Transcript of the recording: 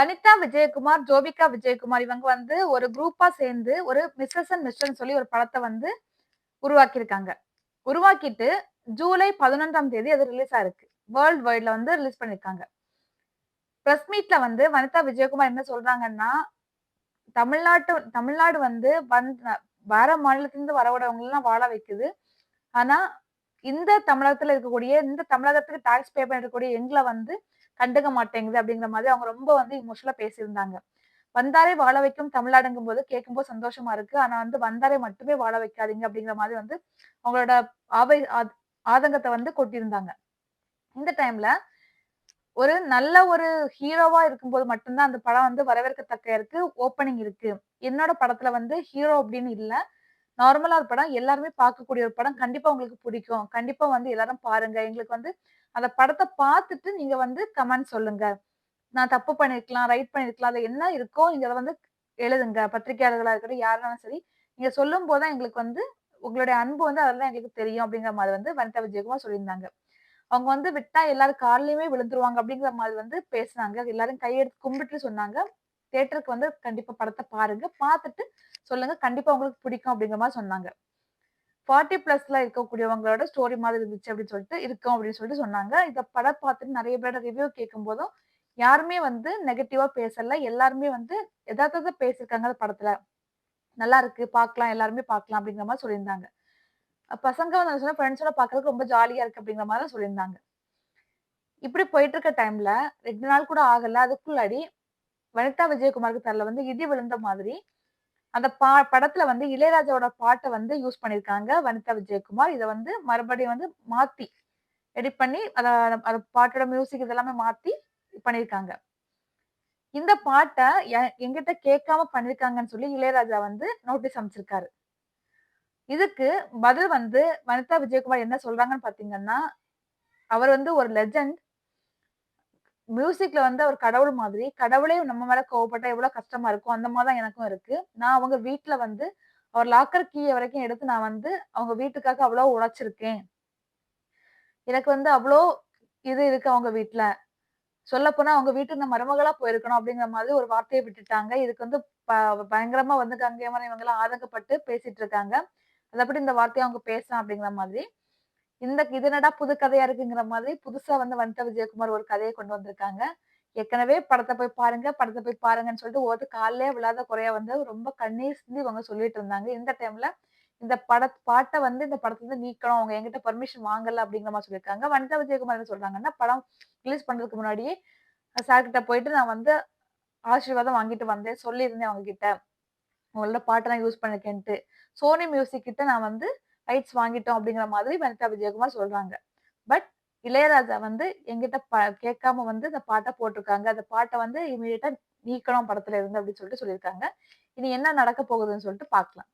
வனிதா விஜயகுமார், ஜோபிகா விஜயகுமார் இவங்க வந்து ஒரு குரூப்பா சேர்ந்து ஒரு மிஸ்ஸஸ் அண்ட் மிஸ்டர்ன்னு சொல்லி ஒரு படத்தை வந்து உருவாக்கியிருக்காங்க. உருவாக்கிட்டு ஜூலை 11ஆம் தேதி அது ரிலீஸ் ஆயிருக்கு. வேர்ல்ட் வைட்ல வந்து ரிலீஸ் பண்ணியிருக்காங்க. பிரஸ் மீட்ல வந்து வனிதா விஜயகுமார் என்ன சொல்றாங்கன்னா, தமிழ்நாட்டு தமிழ்நாடு வந்து வந் வேற மாநிலத்திலிருந்து வரவங்களலாம் வாழ வைக்குது. ஆனா, இந்த தமிழகத்துல இருக்கக்கூடிய இந்த தமிழகத்துக்கு டாக்ஸ் பே பண்ணிருக்கக்கூடிய எங்களை வந்து கண்டுக்க மாட்டேங்குது அப்படிங்கிற மாதிரி அவங்க ரொம்ப வந்து இமோஷனலா பேசியிருந்தாங்க. வந்தாரே வாழ வைக்கும் தமிழ்நாடுங்கும்போது கேட்கும்போது சந்தோஷமா இருக்கு. ஆனா வந்து வந்தாரே மட்டுமே வாழ வைக்காதீங்க அப்படிங்கிற மாதிரி வந்து அவங்களோட ஆவை ஆத் வந்து கொட்டியிருந்தாங்க. இந்த டைம்ல ஒரு நல்ல ஒரு ஹீரோவா இருக்கும்போது மட்டும்தான் அந்த படம் வந்து வரவேற்கத்தக்க இருக்கு. ஓப்பனிங் இருக்கு. என்னோட படத்துல வந்து ஹீரோ அப்படின்னு இல்லை நார்மலா ஒரு படம். எல்லாருமே பார்க்கக்கூடிய ஒரு படம். கண்டிப்பா உங்களுக்கு பிடிக்கும். கண்டிப்பா வந்து எல்லாரும் பாருங்க. எங்களுக்கு வந்து அந்த படத்தை பார்த்துட்டு நீங்க வந்து கமெண்ட் சொல்லுங்க. நான் தப்பு பண்ணியிருக்கலாம், ரைட் பண்ணியிருக்கலாம். அதுல என்ன இருக்கோ நீங்க அதை வந்து எழுதுங்க. பத்திரிகையாளர்களா இருக்கட்டும், யாருனாலும் சரி. நீங்க சொல்லும்போது தான் எங்களுக்கு வந்து உங்களுடைய அன்பு வந்து அதெல்லாம் எங்களுக்கு தெரியும் அப்படிங்கிற மாதிரி வந்து வனிதா விஜயகுமார் சொல்லியிருந்தாங்க. அவங்க வந்து விட்டா எல்லாரும் கால்லயுமே விழுந்துருவாங்க அப்படிங்கிற மாதிரி வந்து பேசுனாங்க. எல்லாரும் கையெடுத்து கும்பிட்டு சொன்னாங்க. தேட்டருக்கு வந்து கண்டிப்பா படத்தை பாருங்க. பார்த்துட்டு சொல்லுங்க. கண்டிப்பா உங்களுக்கு பிடிக்கும் அப்படிங்கிற மாதிரி சொன்னாங்க. 40 பிளஸ்ல இருக்கக்கூடியவங்களோட ஸ்டோரி மாதிரி இருந்துச்சு அப்படின்னு சொல்லிட்டு இருக்கும் அப்படின்னு சொல்லிட்டு சொன்னாங்க. இந்த படம் பார்த்துட்டு நிறைய பேரோட ரிவ்யூ கேட்கும்போதும், யாருமே வந்து நெகட்டிவா பேசல. எல்லாருமே வந்து எதார்த்தத்த பேசியிருக்காங்க அந்த படத்துல. நல்லா இருக்கு. பார்க்கலாம். எல்லாருமே பார்க்கலாம் அப்படிங்கிற மாதிரி சொல்லியிருந்தாங்க. பசங்க வந்து சொன்னா ஃப்ரெண்ட்ஸோட பார்க்கறதுக்கு ரொம்ப ஜாலியா இருக்கு அப்படிங்கிற மாதிரி சொல்லியிருந்தாங்க. இப்படி போயிட்டு இருக்க டைம்ல ரெண்டு நாள் கூட ஆகல. அதுக்குள்ளாடி வனிதா விஜயகுமாருக்கு தரல வந்து இடி விழுந்த மாதிரி, அந்த பா படத்துல வந்து இளையராஜாவோட பாட்டை வந்து யூஸ் பண்ணியிருக்காங்க வனிதா விஜயகுமார். இதை வந்து மறுபடியும் வந்து மாத்தி எடிட் பண்ணி அதை அந்த பாட்டோட மியூசிக் இதெல்லாமே மாத்தி பண்ணியிருக்காங்க. இந்த பாட்டை எங்கிட்ட கேட்காம பண்ணியிருக்காங்கன்னு சொல்லி இளையராஜா வந்து நோட்டீஸ் அமைச்சிருக்காரு இதுக்கு பதில் வந்து வனிதா விஜயகுமார் என்ன சொல்றாங்கன்னு பார்த்தீங்கன்னா, அவர் வந்து ஒரு லெஜண்ட். மியூசிக்ல வந்து அவர் கடவுள் மாதிரி. கடவுளே நம்ம மேல கோவப்பட்டா எவ்வளவு கஷ்டமா இருக்கும். அந்த மாதிரி தான் எனக்கும் இருக்கு. நான் அவங்க வீட்டுல வந்து அவர் லாக்கர் கீய வரைக்கும் எடுத்து நான் வந்து அவங்க வீட்டுக்காக அவ்வளோ உழைச்சிருக்கேன். எனக்கு வந்து அவ்வளோ இது இருக்கு அவங்க வீட்ல. சொல்லப்போனா அவங்க வீட்டுக்கு நான் மருமகளா போயிருக்கணும் அப்படிங்கிற மாதிரி ஒரு வார்த்தையை விட்டுட்டாங்க. இதுக்கு வந்து ப பயங்கரமா வந்து கங்கையமரன் இவங்கலாம் ஆதங்கப்பட்டு பேசிட்டு இருக்காங்க. அத இந்த வார்த்தையை அவங்க பேசலாம் அப்படிங்கிற மாதிரி. இந்த இது என்னடா புது கதையா இருக்குங்கிற மாதிரி புதுசா வந்து வனிதா விஜயகுமார் ஒரு கதையை கொண்டு வந்திருக்காங்க. ஏற்கனவே படத்தை போய் பாருங்க, படத்தை போய் பாருங்கன்னு சொல்லிட்டு ஒவ்வொரு கால்லயே விழாத குறையா வந்து ரொம்ப கண்ணீர் சிந்தி அவங்க சொல்லிட்டு இருந்தாங்க. இந்த டைம்ல இந்த பட பாட்டை வந்து இந்த படத்துலருந்து நீக்கணும். அவங்க எங்கிட்ட பர்மிஷன் வாங்கல அப்படிங்கிற மாதிரி சொல்லியிருக்காங்க. வனிதா விஜயகுமார் என்ன சொல்றாங்கன்னா, படம் ரிலீஸ் பண்றதுக்கு முன்னாடியே சார் கிட்ட போயிட்டு நான் வந்து ஆசீர்வாதம் வாங்கிட்டு வந்தேன். சொல்லியிருந்தேன் அவங்க கிட்ட. உங்களோட நான் யூஸ் பண்ணிருக்கேன்ட்டு. சோனி மியூசிக் கிட்ட நான் வந்து ரைட்ஸ் வாங்கிட்டோம் அப்படிங்கிற மாதிரி வனிதா விஜயகுமார் சொல்றாங்க. பட் இளையராஜா வந்து என்கிட்ட ப கேட்காம வந்து இந்த பாட்டை போட்டிருக்காங்க அந்த பாட்டை வந்து இமீடியட்டா நீக்கணும் படத்துல இருந்து அப்படின்னு சொல்லிட்டு சொல்லியிருக்காங்க. இனி என்ன நடக்க போகுதுன்னு சொல்லிட்டு பார்க்கலாம்.